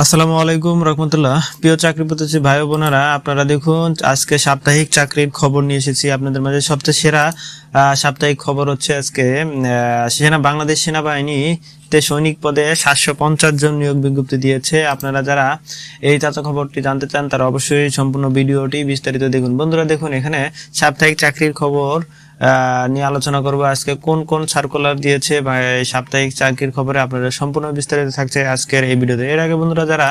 আসসালামু আলাইকুম, রহমতুল্লাহ। প্রিয় চাকরি প্রত্যাশী ভাই বোনেরা, আপনারা দেখুন, আজকে সাপ্তাহিক চাকরির খবর নিয়ে এসেছি আপনাদের মাঝে। সবচেয়ে সেরা সাপ্তাহিক খবর হচ্ছে আজকে সেনা, বাংলাদেশ সেনাবাহিনীতে সৈনিক পদে সাতশো পঞ্চাশ জন নিয়োগ বিজ্ঞপ্তি দিয়েছে। আপনারা যারা এই তাজা খবরটি জানতে চান, তারা অবশ্যই সম্পূর্ণ ভিডিওটি বিস্তারিত দেখুন। বন্ধুরা, দেখুন এখানে সাপ্তাহিক চাকরির খবর নিয়ে আলোচনা করব। আজকে কোন কোন সার্কুলার দিয়েছে বা সাপ্তাহিক চাকরির খবরে আপনারা সম্পূর্ণ বিস্তারিত থাকছে আজকের এই ভিডিওতে। এর আগে বন্ধুরা, যারা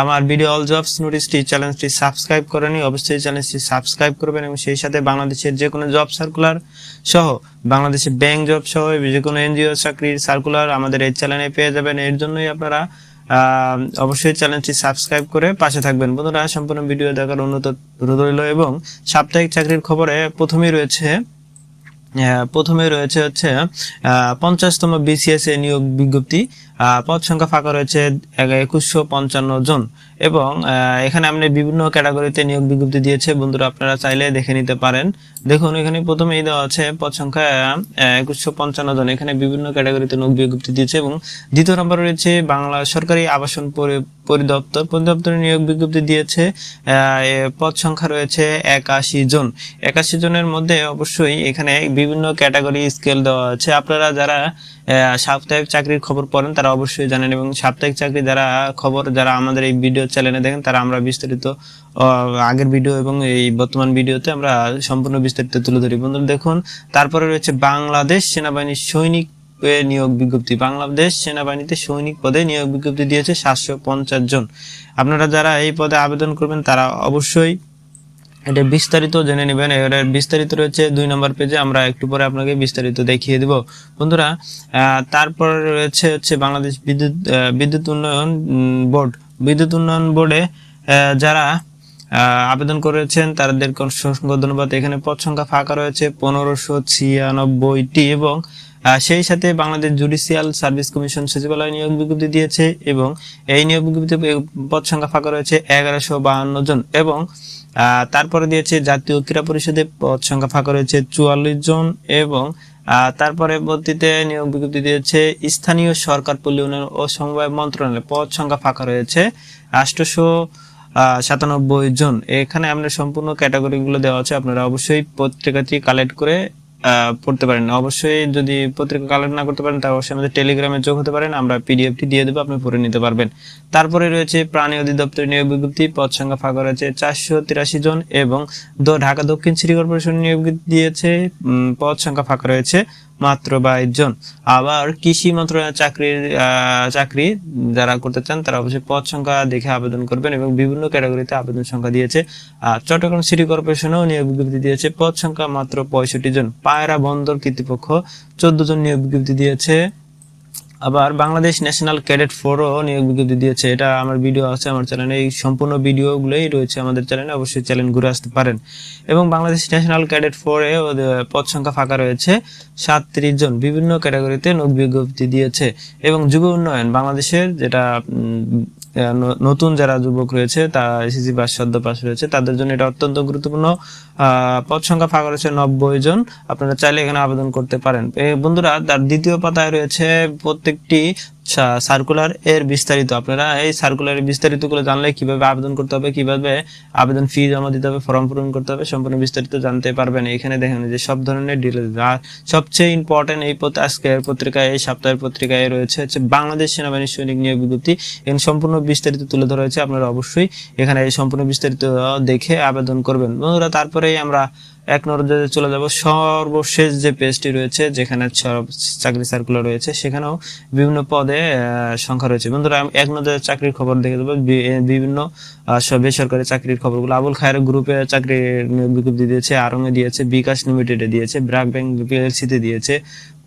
আমার ভিডিও অল জবস নোটিসটি চ্যানেলটি সাবস্ক্রাইব করেনি, অবশ্যই চ্যানেলটি সাবস্ক্রাইব করবেন এবং সেই সাথে বাংলাদেশের যে কোনো জব সার্কুলার সহ, বাংলাদেশের ব্যাংক জব সহ যে কোনো এনজিও চাকরির সার্কুলার আমাদের এই চ্যানেলে পেয়ে যাবেন। এর জন্যই আপনারা অবশ্যই চ্যানেলটি সাবস্ক্রাইব করে পাশে থাকবেন। বন্ধুরা, সম্পূর্ণ ভিডিও দেখার উন্নত রইল এবং সাপ্তাহিক চাকরির খবরে প্রথমেই রয়েছে প্রথমে রয়েছে হচ্ছে পঞ্চাশতম বিসিএস এ নিয়োগ বিজ্ঞপ্তি। পদ সংখ্যা ফাঁকা রয়েছে একুশশো পঞ্চান্ন জন। এবং এখানে আপনি বিভিন্ন ক্যাটাগরিতে নিয়োগ বিজ্ঞপ্তি দিয়েছে। বন্ধুরা, আপনারা চাইলে দেখে নিতে পারেন। দেখুন, এখানে প্রথমেই দেওয়া আছে পদ সংখ্যা একুশশো পঞ্চান্ন জন। এখানে বিভিন্ন ক্যাটাগরিতে নিয়োগ বিজ্ঞপ্তি দিয়েছে এবং দ্বিতীয় নম্বর রয়েছে বাংলা সরকারি আবাসন পরি- পরিদপ্তর। পরিদপ্তরে নিয়োগ বিজ্ঞপ্তি দিয়েছে পদ সংখ্যা রয়েছে একাশি জন। একাশি জনের মধ্যে অবশ্যই এখানে বিভিন্ন ক্যাটাগরি স্কেল দেওয়া আছে। আপনারা যারা সাপ্তাহিক চাকরির খবর পড়েন, তারা অবশ্যই জানেন এবং সাপ্তাহিক চাকরি যারা, খবর, যারা আমাদের এই ভিডিও চ্যানেলে দেখেন, তারা আমরা বিস্তারিত আগের ভিডিও এবং এই বর্তমান ভিডিওতে আমরা সম্পূর্ণ বিস্তারিত তুলে ধরি। বন্ধুরা দেখুন, তারপরে রয়েছে বাংলাদেশ সেনাবাহিনীর সৈনিক নিয়োগ বিজ্ঞপ্তি। বাংলাদেশ সেনাবাহিনীতে সৈনিক পদে নিয়োগ বিজ্ঞপ্তি দিয়েছে সাতশো পঞ্চাশ জন। আপনারা যারা এই পদে আবেদন করবেন, তারা অবশ্যই এটা বিস্তারিত জেনে নেবেন। এর বিস্তারিত রয়েছে দুই নম্বর পেজে আমরা একটু পরে আপনাকে বিস্তারিত দেখিয়ে দিব। বন্ধুরা তারপরে রয়েছে হচ্ছে বাংলাদেশ বিদ্যুৎ বিদ্যুৎ উন্নয়ন বোর্ড বিদ্যুৎ উন্নয়ন বোর্ডে যারা আবেদন করেছেন তাদেরকে অসংখ্য ধন্যবাদ। এখানে পদ সংখ্যা ফাঁকা রয়েছে, পনেরোশো ছিয়ানব্বইটি এবং সেই সাথে বাংলাদেশ জুডিশিয়াল সার্ভিস কমিশন সচিবালয় নিয়োগ বিজ্ঞপ্তি দিয়েছে এবং এই নিয়োগ বিজ্ঞপ্তি পদ সংখ্যা ফাঁকা রয়েছে এগারোশো বাহান্ন জন এবং তারপরে দিয়েছে জাতীয় ক্রীড়া পরিষদে পদ সংখ্যা ফাঁকা রয়েছে চুয়াল্লিশ জন এবং তারপরে পরবর্তীতে নিয়োগ বিজ্ঞপ্তি দিয়েছে, স্থানীয় সরকার, পল্লী উন্নয়ন ও সমবায় মন্ত্রণালয়। পদ সংখ্যা ফাঁকা রয়েছে আষ্টশো সাতানব্বই জন। এখানে আমরা সম্পূর্ণ ক্যাটাগরিগুলো দেওয়া আছে, আপনারা অবশ্যই পত্রিকাটি কালেক্ট করে পড়তে পারেন অবশ্যই যদি পত্রিকা কালেক্ট না করতে পারেন, তাহলে অবশ্যই আমাদের টেলিগ্রামে যোগ হতে পারেন। আমরা পিডিএফটি দিয়ে দেবো, আপনি পড়ে নিতে পারবেন। তারপরে রয়েছে প্রাণী অধিদপ্তর নিয়োগ বিজ্ঞপ্তি। পদ সংখ্যা ফাঁকা রয়েছে চারশো তিরাশি জন এবং ঢাকা দক্ষিণ সিটি কর্পোরেশন নিয়োগ দিয়েছে পদ সংখ্যা ফাঁকা রয়েছে মাত্র বাইশ জন আবার কৃষি মন্ত্রণালয়ের চাকরির চাকরি যারা করতে চান, তারা অবশ্যই পদ সংখ্যা দেখে আবেদন করবেন এবং বিভিন্ন ক্যাটাগরিতে আবেদন সংখ্যা দিয়েছে। চট্টগ্রাম সিটি কর্পোরেশনও নিয়োগ বিজ্ঞপ্তি দিয়েছে, পদ সংখ্যা মাত্র পঁয়ষট্টি জন। পায়রা বন্দর কর্তৃপক্ষ চোদ্দ জন নিয়োগ বিজ্ঞপ্তি দিয়েছে। আবার বাংলাদেশ ন্যাশনাল ক্যাডেট ফোরও নিয়োগ বিজ্ঞপ্তি দিয়েছে। এটা আমার ভিডিও আছে আমার চ্যানেলে। এই সম্পূর্ণ ভিডিওগুলোই রয়েছে আমাদের চ্যানেলে। অবশ্যই চ্যানেল ঘুরে আসতে পারেন। এবং বাংলাদেশ ন্যাশনাল ক্যাডেট ফোরে পদ সংখ্যা ফাঁকা রয়েছে। সাতত্রিশ জন বিভিন্ন ক্যাটাগরিতে নিয়োগ বিজ্ঞপ্তি দিয়েছে। এবং যুব উন্নয়ন, বাংলাদেশের যেটা নতুন যারা যুবক রয়েছে তারা এসএসসি পাস সদ্য পাস রয়েছে, তাদের জন্য এটা অত্যন্ত গুরুত্বপূর্ণ। পদ সংখ্যা ফাঁকা রয়েছে নব্বই জন। আপনারা চাইলে এখানে আবেদন করতে পারেন। বন্ধুরা, তার দ্বিতীয় পাতায় রয়েছে প্রত্যেকটি সার্কুলার এর বিস্তারিত। আপনারা এই সার্কুলারের বিস্তারিতগুলো জানলে কীভাবে আবেদন করতে হবে, কীভাবে আবেদন ফি জমা দিতে হবে ফর্ম পূরণ করতে হবে, সম্পূর্ণ বিস্তারিত জানতে পারবেন। এখানে দেখেন যে সব ধরনের ডিটেল আর সবচেয়ে ইম্পর্টেন্ট এই আজকের পত্রিকায়, এই সপ্তাহের পত্রিকায় রয়েছে হচ্ছে বাংলাদেশ সেনাবাহিনীর সৈনিক নিয়োগ বিজ্ঞপ্তি। এখানে সম্পূর্ণ বিস্তারিত তুলে ধরা হয়েছে, আপনারা অবশ্যই এখানে এই সম্পূর্ণ বিস্তারিত দেখে আবেদন করবেন। বন্ধুরা, তারপরেই আমরা এক নজরে চলে যাব, সর্বশেষ যে পেজটি রয়েছে, যেখানে চাকরি সার্কুলার রয়েছে, সেখানেও বিভিন্ন পদে সংখ্যা রয়েছে। বন্ধুরা এক নজরে চাকরির খবর দেখে দেবো। বিভিন্ন বেসরকারি চাকরির খবরগুলো। আবুল খায়ের গ্রুপে নিয়োগ বিজ্ঞপ্তি দিয়েছে আরঙে দিয়েছে, বিকাশ লিমিটেডে দিয়েছে ব্র্যাক ব্যাংক পিএলসিতে দিয়েছে,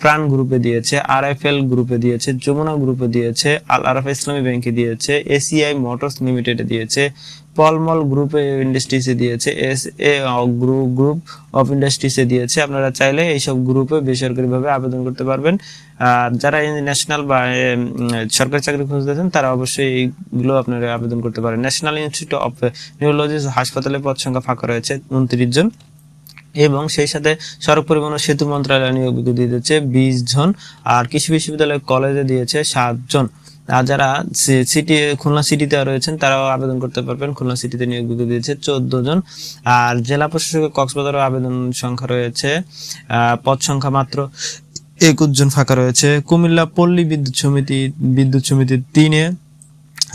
প্রাণ গ্রুপে দিয়েছে আর এফ এল গ্রুপে দিয়েছে, যমুনা গ্রুপে দিয়েছে, আল আরাফা ইসলামী ব্যাংকে দিয়েছে, এসিআই মোটরস লিমিটেডে দিয়েছে পলমল গ্রুপে ইন্ডাস্ট্রিজে দিয়েছে, S A group group of ইন্ডাস্ট্রিজে দিয়েছে। আপনারা চাইলে এইসব গ্রুপে বেসরকারিভাবে আবেদন করতে পারবেন। আর যারা ন্যাশনাল বা সরকারি চাকরি খুঁজতেছেন, তারা অবশ্যই এইগুলো আপনারা আবেদন করতে পারেন। ন্যাশনাল ইনস্টিটিউট অফ নিউরোলজি হাসপাতালে পদ সংখ্যা ফাঁকা রয়েছে, উনত্রিশ জন। এবং সেই সাথে সড়ক পরিবহন সেতু মন্ত্রণালয় নিয়োগ দিয়েছে বিশ জন, আর কৃষি বিশ্ববিদ্যালয় কলেজে দিয়েছে সাত জন। আর যারা সিটি খুলনা সিটিতে রয়েছেন, তারাও আবেদন করতে পারবেন। খুলনা সিটিতে নিয়োগ বিজ্ঞপ্তি দিয়েছে চোদ্দ জন। আর জেলা প্রশাসকের কক্সবাজারও আবেদন সংখ্যা রয়েছে পদ সংখ্যা মাত্র একুশ জন ফাঁকা রয়েছে। কুমিল্লা পল্লী বিদ্যুৎ সমিতি, বিদ্যুৎ সমিতির তিনে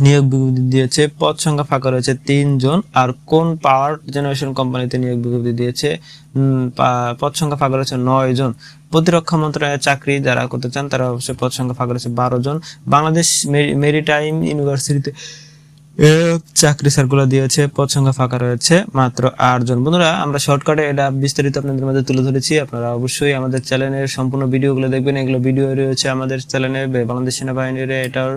নিয়োগ বিজ্ঞপ্তি দিয়েছে। পদ সংখ্যা ফাঁকা রয়েছে তিনজন আর কোন পাওয়ার জেনারেশন কোম্পানিতে নিয়োগ বিজ্ঞপ্তি দিয়েছে? পদ সংখ্যা ফাঁকা রয়েছে নয় জন। প্রতিরক্ষা মন্ত্রণালয়ের চাকরি যারা করতে চান, তারা অবশ্যই পদ সংখ্যা ফাঁকা রয়েছে বারো জন। বাংলাদেশ মেরিটাইম ইউনিভার্সিটিতে চাকরি সার্কুলার দিয়েছে পদ ফাঁকা রয়েছে, মাত্র আট জন বন্ধুরা, আমরা শর্টকাটে এটা বিস্তারিত আপনাদের মধ্যে তুলে ধরেছি। আপনারা অবশ্যই আমাদের চ্যানেলের সম্পূর্ণ ভিডিওগুলো দেখবেন। এগুলো ভিডিও রয়েছে আমাদের চ্যানেলে বাংলাদেশ সেনাবাহিনীর এটার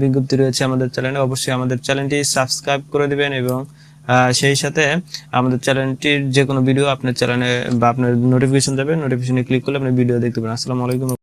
বিজ্ঞপ্তি রয়েছে আমাদের চ্যানেলে অবশ্যই আমাদের চ্যানেলটি সাবস্ক্রাইব করে দিবেন এবং সেই সাথে আমাদের চ্যানেলটির যে কোনো ভিডিও আপনার চ্যানেলে বা আপনার নোটিফিকেশন যাবে নোটিফিকেশনে ক্লিক করলে আপনি ভিডিও দেখতে পাবেন আসসালামু আলাইকুম।